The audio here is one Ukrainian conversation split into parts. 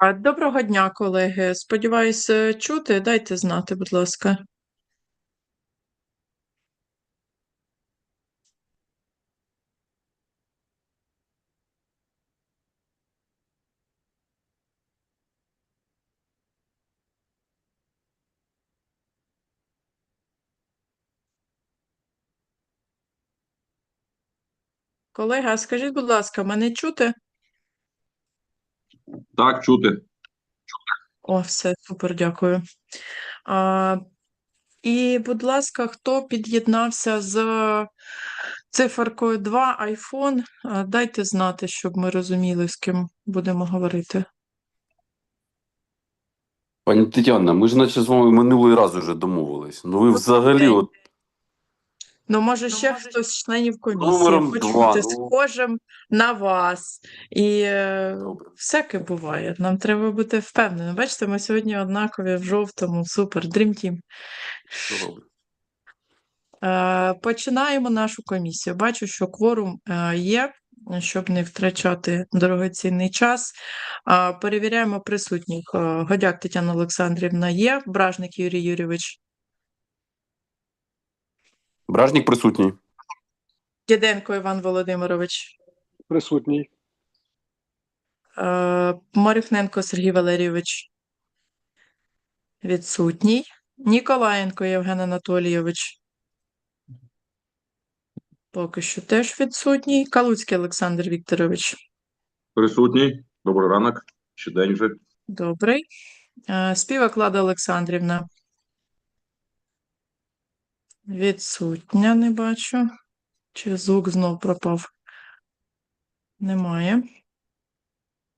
Доброго дня, колеги. Сподіваюсь, е, чути. Дайте знати, будь ласка. Колега, скажіть, будь ласка, мене чути? Так, чути. О, все, супер, дякую. А, і, будь ласка, хто під'єднався з циферкою 2 iPhone, дайте знати, щоб ми розуміли, з ким будемо говорити. Пані Тетяна, ми ж наче з вами минулий раз уже домовились. Ну ви взагалі, от Ну, може, ще хтось з членів комісії Номером хоче два, бути ну. схожим на вас. І е, Добре. всяке буває. Нам треба бути впевненими. Бачите, ми сьогодні однакові в жовтому. Супер, Dream Team. добре. Е, Починаємо нашу комісію. Бачу, що кворум е, є, щоб не втрачати дорогоцінний час. Перевіряємо присутніх. Е, Годяк Тетяна Олександрівна є, Бражник Юрій Юрійович, Бражник присутній. Діденко Іван Володимирович, Присутній. е, Марюхненко Сергій Валерійович. Відсутній. Ніколаєнко Євген Анатолійович. Поки що теж відсутній. Калуцький Олександр Вікторович. Присутній. Добрий ранок. Ще день вже. Добрий. Е, Співак Лада Олександрівна. Відсутня, не бачу. Чи звук знов пропав? Немає.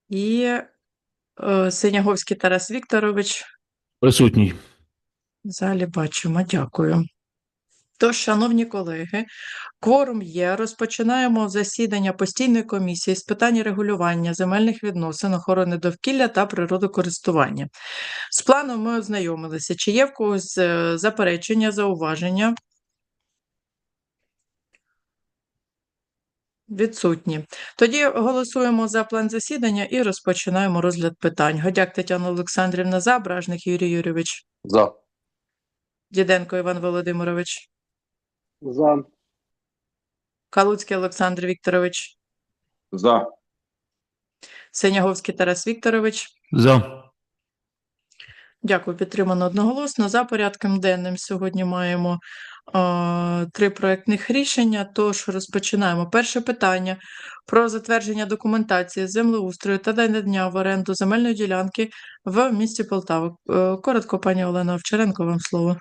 І е, Синяговський Тарас Вікторович. Присутній. В залі бачимо, дякую. Тож, шановні колеги, кворум є. Розпочинаємо засідання постійної комісії з питань регулювання земельних відносин, охорони довкілля та природокористування. З планом ми ознайомилися. Чи є в когось е, заперечення, зауваження? Відсутні. Тоді голосуємо за план засідання і розпочинаємо розгляд питань. Годяк Тетяна Олександрівна за, Бражник Юрій Юрійович, За. Діденко Іван Володимирович, За. Калуцький Олександр Вікторович, За. Синяговський Тарас Вікторович. За. Дякую, підтримано одноголосно. За порядком денним сьогодні маємо е, три проектних рішення. Тож розпочинаємо. Перше питання про затвердження документації землеустрою та надання в оренду земельної ділянки в місті Полтава. Е, коротко, пані Олена Овчаренко, вам слово.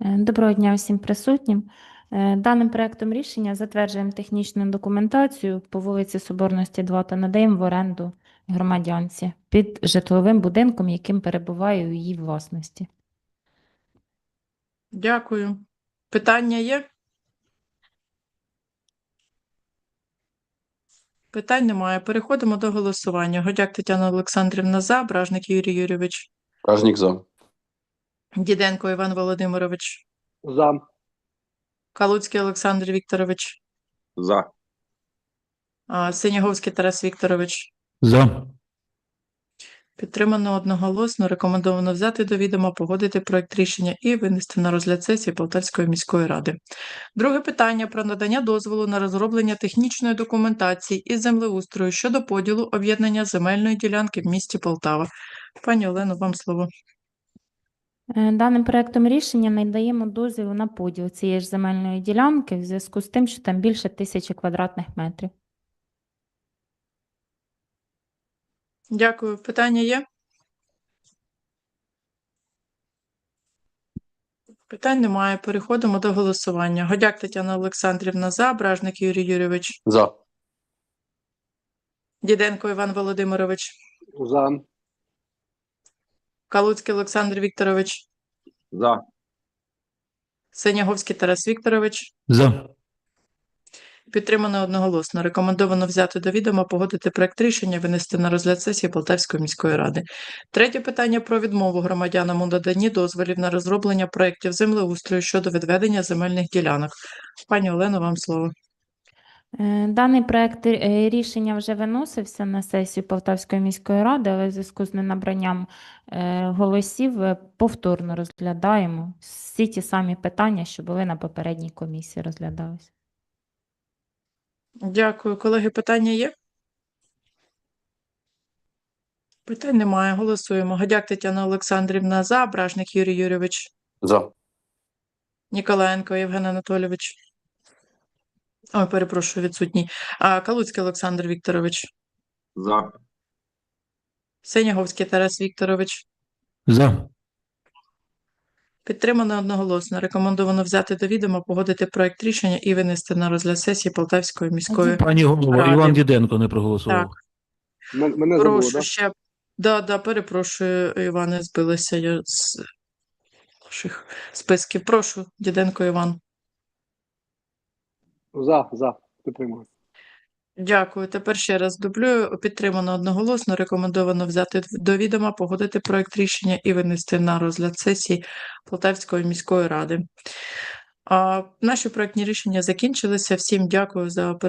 Е, Доброго дня всім присутнім. Е, Даним проектом рішення затверджуємо технічну документацію по вулиці Соборності 2 та надаємо в оренду громадянці під житловим будинком, яким перебуває у її власності. Дякую. Питання є? Питань немає. Переходимо до голосування. Годяк Тетяна Олександрівна за, Бражник Юрій Юрійович, Бражник за. Діденко Іван Володимирович, За. Калуцький Олександр Вікторович, За. а, Синяговський Тарас Вікторович. За. Підтримано одноголосно. Рекомендовано взяти до відома, погодити проект рішення і винести на розгляд сесії Полтавської міської ради. Друге питання про надання дозволу на розроблення технічної документації із землеустрою щодо поділу об'єднання земельної ділянки в місті Полтава. Пані Олено, вам слово. Е, Даним проектом рішення надаємо дозвіл на поділ цієї ж земельної ділянки в зв'язку з тим, що там більше тисячі квадратних метрів. Дякую. Питання є? Питань немає. Переходимо до голосування. Годяк Тетяна Олександрівна за, Бражник Юрій Юрійович, За. Діденко Іван Володимирович, За. Калуцький Олександр Вікторович, За. Синяговський Тарас Вікторович. За. Підтримано одноголосно. Рекомендовано взяти до відома, погодити проект рішення, винести на розгляд сесії Полтавської міської ради. Третє питання про відмову громадянам у наданні дозволів на розроблення проєктів землеустрою щодо відведення земельних ділянок. Пані Олено, вам слово. Е, Даний проект е, рішення вже виносився на сесію Полтавської міської ради, але в зв'язку з ненабранням е, голосів повторно розглядаємо. Всі ті самі питання, що були на попередній комісії, розглядалися. Дякую. Колеги, питання є? Питань немає. Голосуємо. Гадяк Тетяна Олександрівна за, Бражник Юрій Юрійович, За. Ніколаєнко Євген Анатолійович. Ой, перепрошую, відсутній. А, Калуцький Олександр Вікторович, За. Сеняговський Тарас Вікторович. За. Підтримано одноголосно. Рекомендовано взяти до відома, погодити проект рішення і винести на розгляд сесії Полтавської міської. Пані голова, Ради. Іван Діденко не проголосував. Так. Мен- Мене забуло, Прошу да? ще. Да, да, перепрошую, Іване, збилися я з ваших списків. Прошу, Діденко Іван. За, за. Підтримую. Дякую. Тепер ще раз дублюю. Підтримано одноголосно. Рекомендовано взяти до відома, погодити проект рішення і винести на розгляд сесії Полтавської міської ради. А, наші проектні рішення закінчилися. Всім дякую за перегляд.